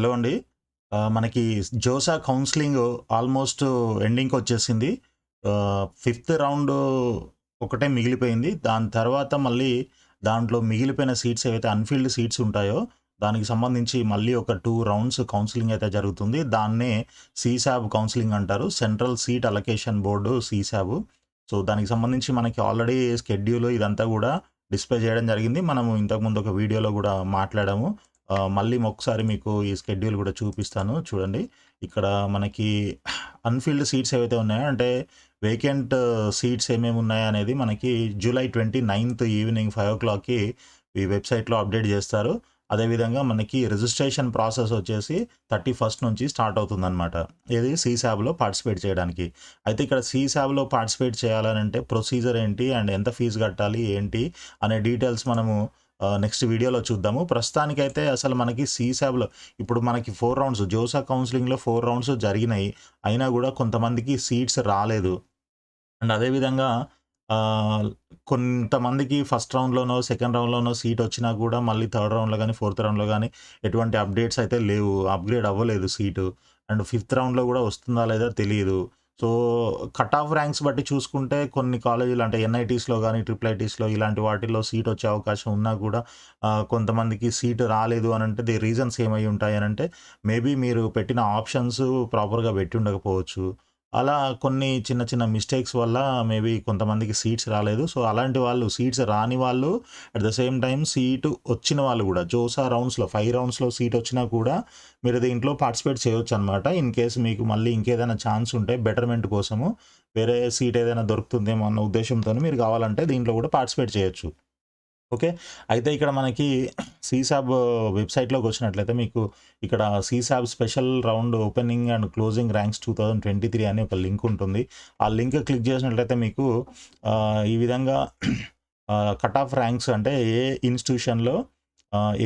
Hello అండి. మనకి JoSAA counselling almost ఎండింగ్కి వచ్చేసింది. ఫిఫ్త్ రౌండ్ ఒకటే మిగిలిపోయింది. దాని తర్వాత మళ్ళీ దాంట్లో మిగిలిపోయిన సీట్స్ ఏవైతే అన్ఫీల్డ్ సీట్స్ ఉంటాయో దానికి సంబంధించి మళ్ళీ ఒక టూ రౌండ్స్ కౌన్సిలింగ్ అయితే జరుగుతుంది. దాన్నే సీసాబ్ కౌన్సిలింగ్ అంటారు. Central seat allocation board CSAB. So దానికి సంబంధించి మనకి ఆల్రెడీ స్కెడ్యూల్ ఇదంతా కూడా డిస్ప్లే చేయడం జరిగింది. మనము ఇంతకుముందు ఒక వీడియోలో కూడా మాట్లాడాము. మళ్ళీ ఒకసారి మీకు ఈ స్కెడ్యూల్ కూడా చూపిస్తాను. చూడండి. ఇక్కడ మనకి అన్ఫీల్డ్ సీట్స్ ఏవైతే ఉన్నాయో అంటే వేకెంట్ సీట్స్ ఏమేమి ఉన్నాయో అనేది మనకి July twenty ninth evening five ఓ క్లాక్కి ఈ వెబ్సైట్లో అప్డేట్ చేస్తారు. అదేవిధంగా మనకి రిజిస్ట్రేషన్ ప్రాసెస్ వచ్చేసి థర్టీ ఫస్ట్ నుంచి స్టార్ట్ అవుతుందన్నమాట. ఇది సీ శాబ్లో పార్టిసిపేట్ చేయడానికి. అయితే ఇక్కడ సీ శాబ్లో పార్టిసిపేట్ చేయాలనంటే ప్రొసీజర్ ఏంటి? అండ్ ఎంత ఫీజు కట్టాలి? ఏంటి? అనే డీటెయిల్స్ మనము నెక్స్ట్ వీడియోలో చూద్దాము. ప్రస్తుతానికైతే అసలు మనకి సీసాబ్లో ఇప్పుడు మనకి ఫోర్ రౌండ్స్ జోసా కౌన్సిలింగ్లో ఫోర్ రౌండ్స్ జరిగినాయి. అయినా కూడా కొంతమందికి సీట్స్ రాలేదు. అండ్ అదేవిధంగా కొంతమందికి ఫస్ట్ రౌండ్లోనో సెకండ్ రౌండ్లోనో సీట్ వచ్చినా కూడా మళ్ళీ థర్డ్ రౌండ్లో కానీ ఫోర్త్ రౌండ్లో కానీ ఎటువంటి అప్డేట్స్ అయితే లేవు. అప్గ్రేడ్ అవ్వలేదు సీటు అండ్ ఫిఫ్త్ రౌండ్లో కూడా వస్తుందా లేదా తెలియదు సో కట్ ఆఫ్ ర్యాంక్స్ బట్టి చూసుకుంటే కొన్ని కాలేజీలు అంటే ఎన్ఐటీస్లో కానీ ట్రిపుల్ ఐటీస్లో ఇలాంటి వాటిల్లో సీట్ వచ్చే అవకాశం ఉన్నా కూడా కొంతమందికి సీట్ రాలేదు అని అంటే ది రీజన్స్ ఏమై ఉంటాయి అని అంటే మేబీ మీరు పెట్టిన ఆప్షన్స్ ప్రాపర్గా పెట్టి ఉండకపోవచ్చు. అలా కొన్ని చిన్న చిన్న మిస్టేక్స్ వల్ల మేబీ కొంతమందికి సీట్స్ రాలేదు. సో అలాంటి వాళ్ళు సీట్స్ రాని వాళ్ళు at the same time seat వచ్చిన వాళ్ళు కూడా జోసా రౌండ్స్లో ఫైవ్ రౌండ్స్లో సీట్ వచ్చినా కూడా మీరు దీంట్లో పార్టిసిపేట్ చేయొచ్చు అనమాట ఇన్ కేస్ మీకు మళ్ళీ ఇంకేదైనా ఛాన్స్ ఉంటే బెటర్మెంట్ కోసము వేరే సీట్ ఏదైనా దొరుకుతుందేమో అన్న ఉద్దేశంతో మీరు కావాలంటే దీంట్లో కూడా పార్టిసిపేట్ చేయొచ్చు. ఓకే? అయితే ఇక్కడ మనకి సీసాబ్ వెబ్సైట్లోకి వచ్చినట్లయితే మీకు ఇక్కడ CSAB special round opening and closing ranks two thousand twenty three అని ఒక లింక్ ఉంటుంది. ఆ లింక్ క్లిక్ చేసినట్లయితే మీకు ఈ విధంగా కట్ ఆఫ్ ర్యాంక్స్ అంటే ఏ ఇన్స్టిట్యూషన్లో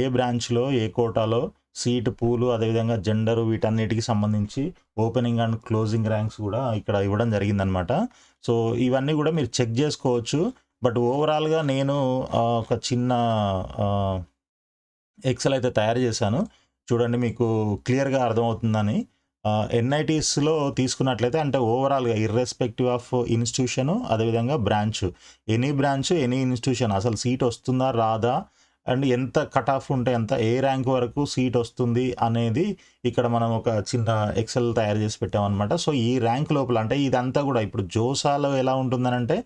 ఏ బ్రాంచ్లో ఏ కోటాలో సీట్ పూలు అదేవిధంగా జెండర్ వీటన్నిటికి సంబంధించి ఓపెనింగ్ అండ్ క్లోజింగ్ ర్యాంక్స్ కూడా ఇక్కడ ఇవ్వడం జరిగిందనమాట. సో ఇవన్నీ కూడా మీరు చెక్ చేసుకోవచ్చు. బట్ ఓవరాల్గా నేను ఒక చిన్న ఎక్సెల్ అయితే తయారు చేశాను. చూడండి మీకు క్లియర్గా అర్థమవుతుందని. ఎన్ఐటీస్లో తీసుకున్నట్లయితే అంటే ఓవరాల్గా ఇర్రెస్పెక్టివ్ ఆఫ్ ఇన్స్టిట్యూషన్ అదేవిధంగా branch any branch any institution అసలు సీట్ వస్తుందా రాదా? అండ్ ఎంత కట్ ఆఫ్ ఉంటే ఎంత ఏ ర్యాంక్ వరకు సీట్ వస్తుంది అనేది ఇక్కడ మనం ఒక చిన్న ఎక్సెల్ తయారు చేసి పెట్టామన్నమాట. సో ఈ ర్యాంక్ లోపల అంటే ఇదంతా కూడా ఇప్పుడు జోసాలో ఎలా ఉంటుందనంటే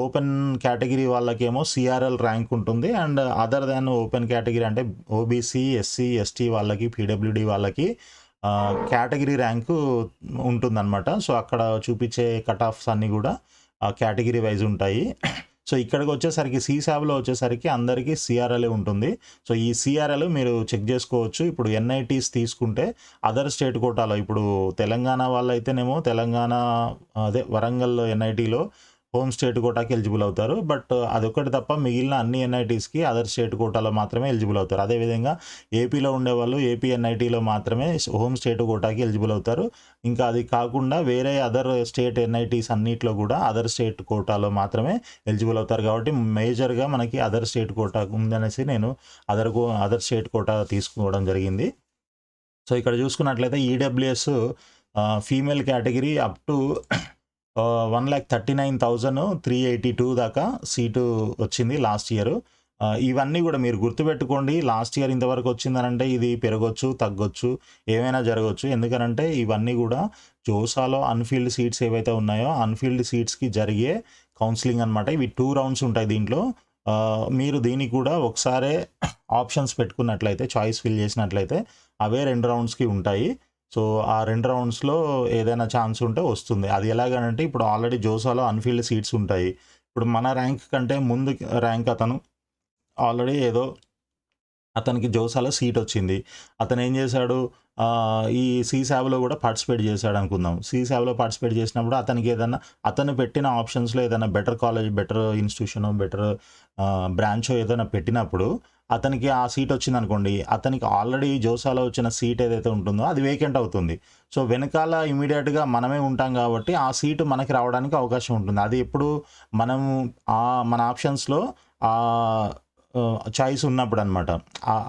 ఓపెన్ కేటగిరీ వాళ్ళకేమో సిఆర్ఎల్ ర్యాంక్ ఉంటుంది and other than open category అంటే ఓబీసీ ఎస్సీ ఎస్టీ వాళ్ళకి పీడబ్ల్యూడి వాళ్ళకి కేటగిరీ ర్యాంకు ఉంటుందన్నమాట. సో అక్కడ చూపించే కట్ ఆఫ్స్ అన్నీ కూడా కేటగిరీ వైజ్ ఉంటాయి. సో ఇక్కడికి వచ్చేసరికి సీసాబ్లో వచ్చేసరికి అందరికీ సిఆర్ఎల్ ఉంటుంది. సో ఈ సిఆర్ఎల్ మీరు చెక్ చేసుకోవచ్చు. ఇప్పుడు ఎన్ఐటీస్ తీసుకుంటే అదర్ స్టేట్ కోటాలో ఇప్పుడు తెలంగాణ వాళ్ళైతేనేమో తెలంగాణ అదే వరంగల్ ఎన్ఐటీలో హోమ్ స్టేట్ కోటాకి ఎలిజిబుల్ అవుతారు. బట్ అదొకటి తప్ప మిగిలిన అన్ని ఎన్ఐటీస్కి అదర్ స్టేట్ కోటాలో మాత్రమే ఎలిజిబుల్ అవుతారు. అదేవిధంగా ఏపీలో ఉండేవాళ్ళు ఏపీ ఎన్ఐటీలో మాత్రమే హోమ్ స్టేట్ కోటాకి ఎలిజిబుల్ అవుతారు. ఇంకా అది కాకుండా వేరే అదర్ స్టేట్ ఎన్ఐటీస్ అన్నిట్లో కూడా అదర్ స్టేట్ కోటాలో మాత్రమే ఎలిజిబుల్ అవుతారు. కాబట్టి మేజర్గా మనకి అదర్ స్టేట్ కోటా ఉందనేసి నేను అదర్ కో అదర్ స్టేట్ కోటా తీసుకోవడం జరిగింది. సో ఇక్కడ చూసుకున్నట్లయితే EWS female category up to one lakh thirty nine thousand three eighty two దాకా సీటు వచ్చింది లాస్ట్ ఇయర్. ఇవన్నీ కూడా మీరు గుర్తుపెట్టుకోండి. లాస్ట్ ఇయర్ ఇంతవరకు వచ్చిందనంటే ఇది పెరగొచ్చు తగ్గొచ్చు ఏమైనా జరగవచ్చు ఎందుకనంటే ఇవన్నీ కూడా జోసాలో అన్ఫీల్డ్ సీట్స్ ఏవైతే ఉన్నాయో అన్ఫీల్డ్ సీట్స్కి జరిగే కౌన్సిలింగ్ అనమాట ఇవి టూ రౌండ్స్ ఉంటాయి దీంట్లో. మీరు దీనికి కూడా ఒకసారే ఆప్షన్స్ పెట్టుకున్నట్లయితే చాయిస్ ఫిల్ చేసినట్లయితే అవే రెండు రౌండ్స్కి ఉంటాయి. సో ఆ రెండు రౌండ్స్లో ఏదైనా ఛాన్స్ ఉంటే వస్తుంది. అది ఎలాగనంటే ఇప్పుడు ఆల్రెడీ జోసాలో అన్ఫీల్డ్ సీట్స్ ఉంటాయి. ఇప్పుడు మన ర్యాంక్ కంటే ముందు ర్యాంక్ అతను ఆల్రెడీ ఏదో అతనికి జోసాలో సీట్ వచ్చింది. అతను ఏం చేశాడు? ఈ సీ సేవలో కూడా పార్టిసిపేట్ చేశాడు అనుకుందాం. సీసాబ్లో పార్టిసిపేట్ చేసినప్పుడు అతనికి ఏదైనా అతను పెట్టిన ఆప్షన్స్లో ఏదైనా better college better institution better branch ఏదైనా పెట్టినప్పుడు అతనికి ఆ సీట్ వచ్చింది అనుకోండి అతనికి ఆల్రెడీ జోసాలో వచ్చిన సీట్ ఏదైతే ఉంటుందో అది వేకెంట్ అవుతుంది. సో వెనకాల ఇమీడియట్గా మనమే ఉంటాం కాబట్టి ఆ సీటు మనకి రావడానికి అవకాశం ఉంటుంది. అది ఎప్పుడు మనం ఆ మన ఆప్షన్స్లో చాయిస్ ఉన్నప్పుడు అనమాట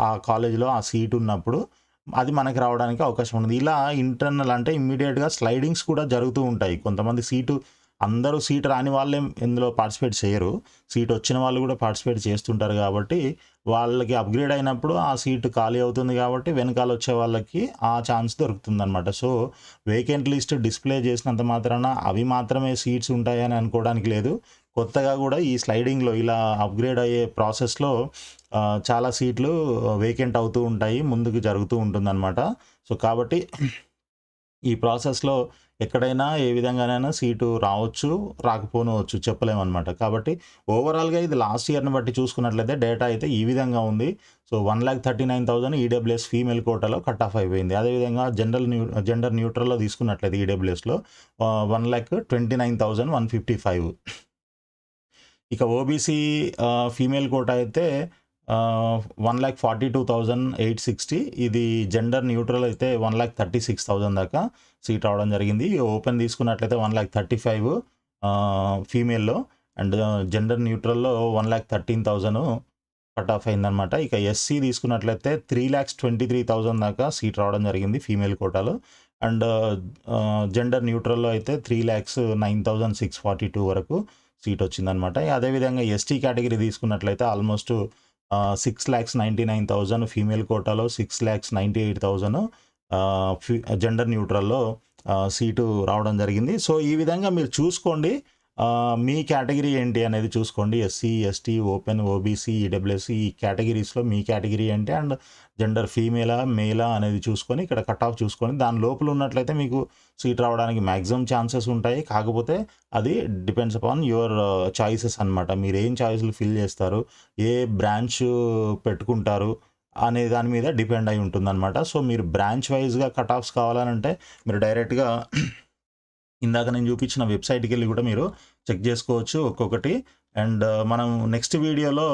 ఆ కాలేజీలో ఆ సీట్ ఉన్నప్పుడు అది మనకి రావడానికి అవకాశం ఉంది ఇలా ఇంటర్నల్ అంటే ఇమ్మీడియట్గా స్లైడింగ్స్ కూడా జరుగుతూ ఉంటాయి. కొంతమంది సీటు అందరూ సీట్ రాని వాళ్ళే ఇందులో పార్టిసిపేట్ చేయరు. సీట్ వచ్చిన వాళ్ళు కూడా పార్టిసిపేట్ చేస్తుంటారు కాబట్టి వాళ్ళకి అప్గ్రేడ్ అయినప్పుడు ఆ సీటు ఖాళీ అవుతుంది కాబట్టి వెనకాల వచ్చే వాళ్ళకి ఆ ఛాన్స్ దొరుకుతుంది అనమాట సో వేకెంట్ లిస్ట్ డిస్ప్లే చేసినంత మాత్రాన అవి మాత్రమే సీట్స్ ఉంటాయని అనుకోవడానికి లేదు. కొత్తగా కూడా ఈ స్లైడింగ్లో ఇలా అప్గ్రేడ్ అయ్యే ప్రాసెస్లో చాలా సీట్లు వేకెంట్ అవుతూ ఉంటాయి ముందుకు జరుగుతూ ఉంటుందన్నమాట. సో కాబట్టి ఈ ప్రాసెస్లో ఎక్కడైనా ఏ విధంగానైనా సీటు రావచ్చు రాకపోనవచ్చు చెప్పలేమన్నమాట. కాబట్టి ఓవరాల్గా ఇది లాస్ట్ ఇయర్ని బట్టి చూసుకున్నట్లయితే డేటా అయితే ఈ విధంగా ఉంది. So one lakh thirty nine thousand EWS female కోటాలో కట్ ఆఫ్ అయిపోయింది. అదేవిధంగా జనరల్ న్యూ జెండర్ న్యూట్రల్లో తీసుకున్నట్లయితే ఈడబ్ల్యూఎస్లో one lakh twenty nine thousand one fifty five ఇక ఓబీసీ ఫీమేల్ కోట అయితే one lakh forty two thousand eight sixty. ఇది gender neutral అయితే one lakh thirty six thousand దాకా సీట్ రావడం జరిగింది. ఓపెన్ తీసుకున్నట్లయితే వన్ ల్యాక్ థర్టీ ఫైవ్ ఫీమేల్లో. And gender న్యూట్రల్లో one lakh thirteen thousand cut off అయిందనమాట ఇక ఎస్సీ తీసుకున్నట్లయితే three lakhs twenty three thousand దాకా సీట్ రావడం జరిగింది ఫీమేల్ కోటాలో. అండ్ జెండర్ న్యూట్రల్లో అయితే three lakhs nine thousand six forty two వరకు సీట్ వచ్చిందనమాట అదేవిధంగా ఎస్టీ కేటగిరీ తీసుకున్నట్లయితే almost six lakhs ninety nine thousand female కోటాలో six lakhs ninety eight thousand gender న్యూట్రల్లో seat రావడం జరిగింది. సో ఈ విధంగా మీరు చూసుకోండి. మీ కేటగిరీ ఏంటి అనేది చూసుకోండి. ఎస్సీ ఎస్టీ ఓపెన్ ఓబీసీ ఈడబ్ల్యూఎస్సీ ఈ కేటగిరీస్లో మీ కేటగిరీ ఏంటి? అండ్ జెండర్ ఫీమేలా మేలా అనేది చూసుకొని ఇక్కడ కట్ ఆఫ్ చూసుకొని దాని లోపల ఉన్నట్లయితే మీకు సీట్ రావడానికి మ్యాక్సిమం ఛాన్సెస్ ఉంటాయి. కాకపోతే అది డిపెండ్స్ అపాన్ యువర్ చాయిసెస్ అనమాట మీరు ఏం చాయిస్లు ఫిల్ చేస్తారు? ఏ బ్రాంచ్ పెట్టుకుంటారు? అనే దాని మీద డిపెండ్ అయి ఉంటుందన్నమాట. సో మీరు బ్రాంచ్ వైజ్గా కట్ ఆఫ్స్ కావాలనంటే మీరు డైరెక్ట్గా ఇందాక నేను చూపించిన వెబ్సైట్కి వెళ్ళి కూడా మీరు చెక్ చేసుకోవచ్చు ఒక్కొక్కటి. అండ్ uh, మనం నెక్స్ట్ వీడియోలో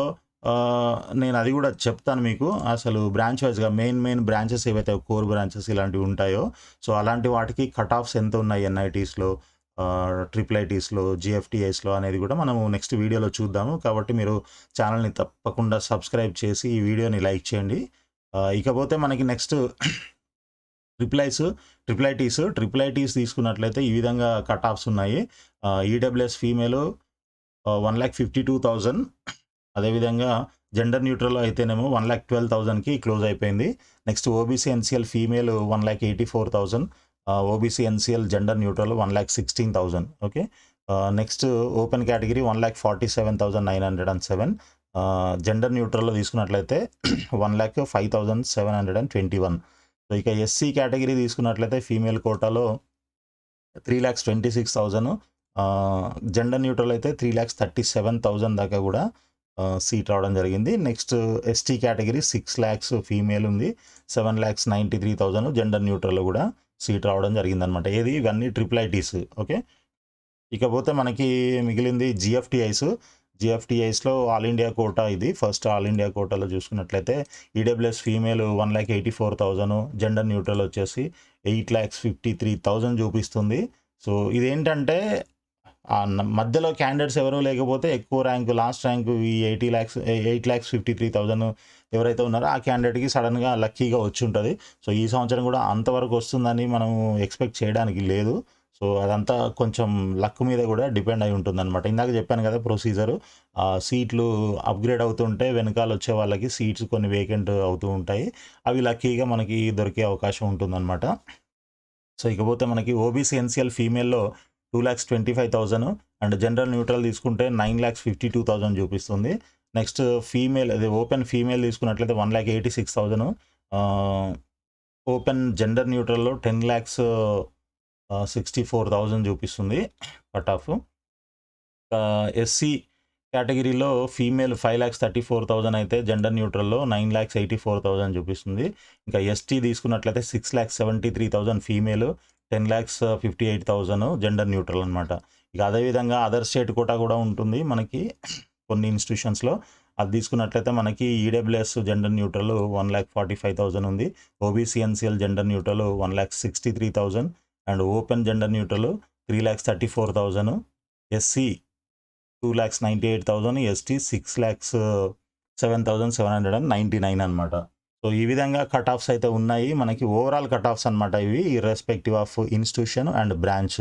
uh, నేను అది కూడా చెప్తాను మీకు. అసలు బ్రాంచ్ వైజ్గా మెయిన్ మెయిన్ బ్రాంచెస్ ఏవైతే కోర్ బ్రాంచెస్ ఇలాంటివి ఉంటాయో సో అలాంటి వాటికి కట్ ఆఫ్స్ ఎంత ఉన్నాయి ఎన్ఐటీస్లో uh, ట్రిపుల్ ఐటీస్లో జిఎఫ్టీఐస్లో అనేది కూడా మనం నెక్స్ట్ వీడియోలో చూద్దాము. కాబట్టి మీరు ఛానల్ని తప్పకుండా సబ్స్క్రైబ్ చేసి ఈ వీడియోని లైక్ చేయండి. ఇకపోతే మనకి next triple I's triple ITs triple ITs తీసుకున్నట్లయితే ఈ విధంగా కట్ ఆఫ్స్ ఉన్నాయి EWS female one lakh fifty two thousand అదేవిధంగా జెండర్ న్యూట్రల్ అయితేనేమో వన్ ల్యాక్ ట్వెల్వ్ థౌజండ్కి క్లోజ్ అయిపోయింది. Next OBC NCL female one lakh eighty four thousand OBC NCL gender neutral one lakh sixteen thousand okay? Next open category one lakh forty seven thousand nine hundred and seven gender న్యూట్రల్లో తీసుకున్నట్లయితే one lakh five thousand seven hundred and twenty one so ఇక SC category తీసుకున్నట్లయితే female కోటాలో three lakhs twenty six thousand gender neutral అయితే three lakhs thirty seven thousand దాకా కూడా seat రావడం జరిగింది. Next ST category six lakhs female ఉంది. Seven lakhs ninety three thousand gender న్యూట్రల్లో కూడా సీట్ రావడం జరిగిందనమాట ఏది? ఇవన్నీ ట్రిపుల్ ఐటీస్ ఓకే ఇకపోతే మనకి మిగిలింది జిఎఫ్టిఐస్ జిఎఫ్టిఐస్లో ఆల్ ఇండియా కోటా ఇది. ఫస్ట్ ఆల్ ఇండియా కోటాలో చూసుకున్నట్లయితే EWS female one lakh eighty four thousand gender neutral వచ్చేసి eight lakhs fifty three thousand చూపిస్తుంది. సో ఇదేంటంటే మధ్యలో క్యాండిడేట్స్ ఎవరు లేకపోతే ఎక్కువ ర్యాంకు లాస్ట్ ర్యాంకు ఈ eighty lakhs eight lakhs fifty three thousand ఎవరైతే ఉన్నారో ఆ క్యాండిడేట్కి సడన్గా లక్కీగా వచ్చి ఉంటుంది. సో ఈ సంవత్సరం కూడా అంతవరకు వస్తుందని మనం ఎక్స్పెక్ట్ చేయడానికి లేదు. సో అదంతా కొంచెం లక్ మీద కూడా డిపెండ్ అయి ఉంటుంది అనమాట ఇందాక చెప్పాను కదా ప్రొసీజరు సీట్లు అప్గ్రేడ్ అవుతుంటే వెనకాల వచ్చే వాళ్ళకి సీట్స్ కొన్ని వేకెంట్ అవుతూ ఉంటాయి. అవి లక్కీగా మనకి దొరికే అవకాశం ఉంటుందన్నమాట. సో ఇకపోతే మనకి OBC NCL ఫీమేల్లో two lakhs twenty five thousand and general neutral తీసుకుంటే nine lakhs fifty two thousand చూపిస్తుంది. నెక్స్ట్ ఫీమేల్ అదే ఓపెన్ ఫీమేల్ తీసుకున్నట్లయితే one lakh eighty six thousand open gender న్యూట్రల్లో ten lakhs sixty four thousand చూపిస్తుంది cut off SC కేటగిరీలో female five lakhs thirty four thousand అయితే gender న్యూట్రల్లో nine lakhs eighty four thousand చూపిస్తుంది. ఇంకా ST తీసుకున్నట్లయితే six lakhs seventy three thousand female ten lakhs fifty eight thousand gender neutral అనమాట ఇక అదేవిధంగా other state quota కూడా ఉంటుంది మనకి కొన్ని ఇన్స్టిట్యూషన్స్లో అది తీసుకున్నట్లయితే మనకి EWS gender neutral one lakh forty five thousand ఉంది. OBC NCL gender neutral one lakh sixty three thousand and open gender neutral three lakhs thirty four thousand SC two lakhs ninety eight thousand ST six lakhs uh, seven thousand seven hundred and ninety nine అనమాట so ఈ విధంగా cut offs అయితే ఉన్నాయి. మనకి overall cut offs అనమాట ఇవి irrespective of institution and branch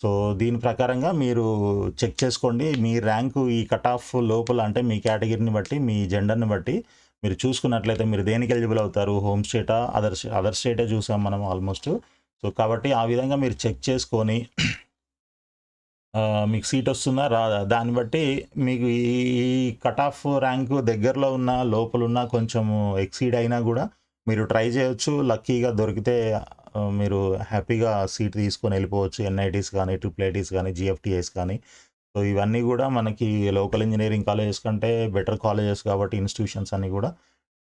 so దీని ప్రకారంగా మీరు చెక్ చేసుకోండి. మీ ర్యాంకు ఈ కట్ ఆఫ్ లోపల అంటే మీ కేటగిరీని బట్టి మీ జెండర్ని బట్టి మీరు చూసుకున్నట్లయితే మీరు దేనికి ఎలిజిబుల్ అవుతారు? హోమ్ స్టేటా అదర్ అదర్ స్టేటే చూసాం మనం ఆల్మోస్ట్. సో కాబట్టి ఆ విధంగా మీరు చెక్ చేసుకొని మీకు సీట్ వస్తుందా? రాదా? దాన్ని బట్టి మీకు ఈ కట్ ఆఫ్ ర్యాంకు దగ్గరలో ఉన్న లోపలున్న కొంచెం ఎక్సీడ్ అయినా కూడా మీరు ట్రై చేయొచ్చు. లక్కీగా దొరికితే మీరు హ్యాపీగా సీట్ తీసుకొని వెళ్ళిపోవచ్చు. ఎన్ఐటీస్ కానీ ట్రిపుల్ ఐటీస్ కానీ జిఎఫ్టీఎస్ కానీ. సో ఇవన్నీ కూడా మనకి లోకల్ ఇంజనీరింగ్ కాలేజెస్ కంటే బెటర్ కాలేజెస్ కాబట్టి ఇన్స్టిట్యూషన్స్ అన్నీ కూడా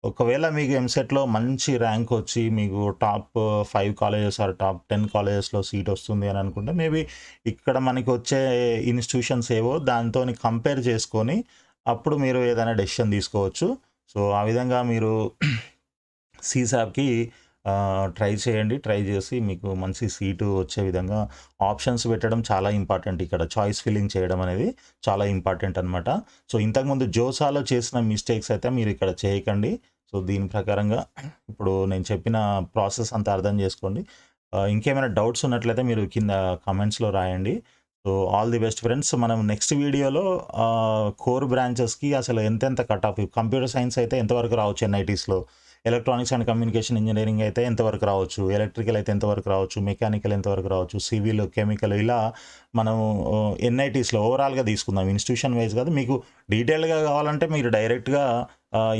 ఒకవేళ మీకు ఎంసెట్లో మంచి ర్యాంక్ వచ్చి మీకు top five colleges or top ten కాలేజెస్లో సీట్ వస్తుంది అని అనుకుంటే మేబీ ఇక్కడ మనకి వచ్చే ఇన్స్టిట్యూషన్స్ ఏవో దాంతో కంపేర్ చేసుకొని అప్పుడు మీరు ఏదైనా డెసిషన్ తీసుకోవచ్చు. సో ఆ విధంగా మీరు సీసాప్కి ట్రై చేయండి. ట్రై చేసి మీకు మంచి సీటు వచ్చే విధంగా ఆప్షన్స్ పెట్టడం చాలా ఇంపార్టెంట్ ఇక్కడ. చాయిస్ ఫిల్లింగ్ చేయడం అనేది చాలా ఇంపార్టెంట్ అనమాట సో ఇంతకుముందు జోసాలో చేసిన మిస్టేక్స్ అయితే మీరు ఇక్కడ చేయకండి. సో దీని ప్రకారంగా ఇప్పుడు నేను చెప్పిన ప్రాసెస్ అంతా అర్థం చేసుకోండి. ఇంకేమైనా డౌట్స్ ఉన్నట్లయితే మీరు కింద కామెంట్స్లో రాయండి. So all the best friends. మనం నెక్స్ట్ వీడియోలో కోర్ బ్రాంచెస్కి అసలు ఎంతెంత కట్ ఆఫ్ కంప్యూటర్ సైన్స్ అయితే ఎంతవరకు రావచ్చు ఎన్ఐటీస్లో ఎలక్ట్రానిక్స్ అండ్ కమ్యూనికేషన్ ఇంజనీరింగ్ అయితే ఎంతవరకు రావచ్చు? ఎలక్ట్రికల్ అయితే ఎంతవరకు రావచ్చు? మెకానికల్ ఎంతవరకు రావచ్చు? సివిల్ కెమికల్ ఇలా మనం ఎన్ఐటీస్లో ఓవరాల్గా తీసుకుందాం. ఇన్స్టిట్యూషన్ వైజ్ కాదు మీకు డీటెయిల్గా కావాలంటే మీరు డైరెక్ట్గా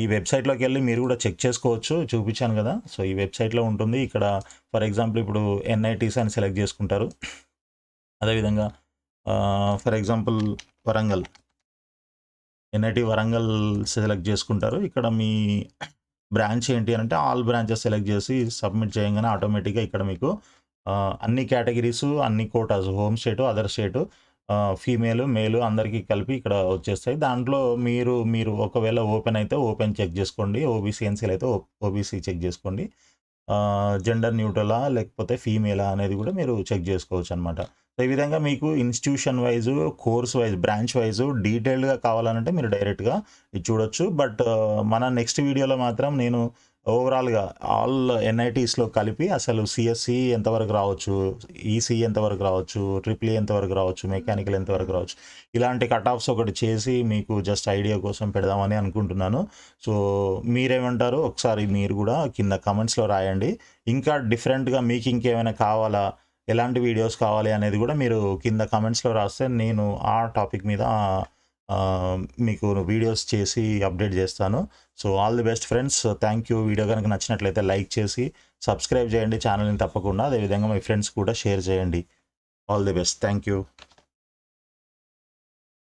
ఈ వెబ్సైట్లోకి వెళ్ళి మీరు కూడా చెక్ చేసుకోవచ్చు. చూపించాను కదా. సో ఈ వెబ్సైట్లో ఉంటుంది. ఇక్కడ ఫర్ ఎగ్జాంపుల్ ఇప్పుడు ఎన్ఐటీస్ అని సెలెక్ట్ చేసుకుంటారు. అదేవిధంగా for example Warangal. NIT Warangal select చేసుకుంటారు. ఇక్కడ మీ బ్రాంచ్ ఏంటి అని అంటే ఆల్ బ్రాంచెస్ సెలెక్ట్ చేసి సబ్మిట్ చేయగానే ఆటోమేటిక్గా ఇక్కడ మీకు అన్ని కేటగిరీస్ అన్ని quotas home state other state female male అందరికీ కలిపి ఇక్కడ వచ్చేస్తాయి. దాంట్లో మీరు మీరు ఒకవేళ ఓపెన్ అయితే ఓపెన్ చెక్ చేసుకోండి ఓబీసీ ఎన్సీలు అయితే ఓబీసీ చెక్ చేసుకోండి. జెండర్ న్యూట్రలా లేకపోతే ఫీమేలా అనేది కూడా మీరు చెక్ చేసుకోవచ్చు అనమాట సో ఈ విధంగా మీకు institution wise course wise branch wise డీటెయిల్డ్గా కావాలంటే మీరు డైరెక్ట్గా ఇది చూడొచ్చు. బట్ మన నెక్స్ట్ వీడియోలో మాత్రం నేను ఓవరాల్గా ఆల్ ఎన్ఐటీస్లో కలిపి అసలు సిఎస్సి ఎంతవరకు రావచ్చు ఈసీ ఎంతవరకు రావచ్చు ట్రిపుల్ ఎంతవరకు రావచ్చు మెకానికల్ ఎంతవరకు రావచ్చు ఇలాంటి కట్ ఆఫ్స్ ఒకటి చేసి మీకు జస్ట్ ఐడియా కోసం పెడదామని అనుకుంటున్నాను. సో మీరేమంటారు ఒకసారి మీరు కూడా కింద కమెంట్స్లో రాయండి. ఇంకా డిఫరెంట్గా మీకు ఇంకేమైనా కావాలా ఎలాంటి వీడియోస్ కావాలి అనేది కూడా మీరు కింద కమెంట్స్లో రాస్తే నేను ఆ టాపిక్ మీద మీకు వీడియోస్ చేసి అప్డేట్ చేస్తాను. So all the best friends. Thank you. Video కనుక నచ్చినట్లయితే లైక్ చేసి సబ్స్క్రైబ్ చేయండి ఛానల్ని తప్పకుండా. అదేవిధంగా మీ ఫ్రెండ్స్ కూడా షేర్ చేయండి. All the best. Thank you.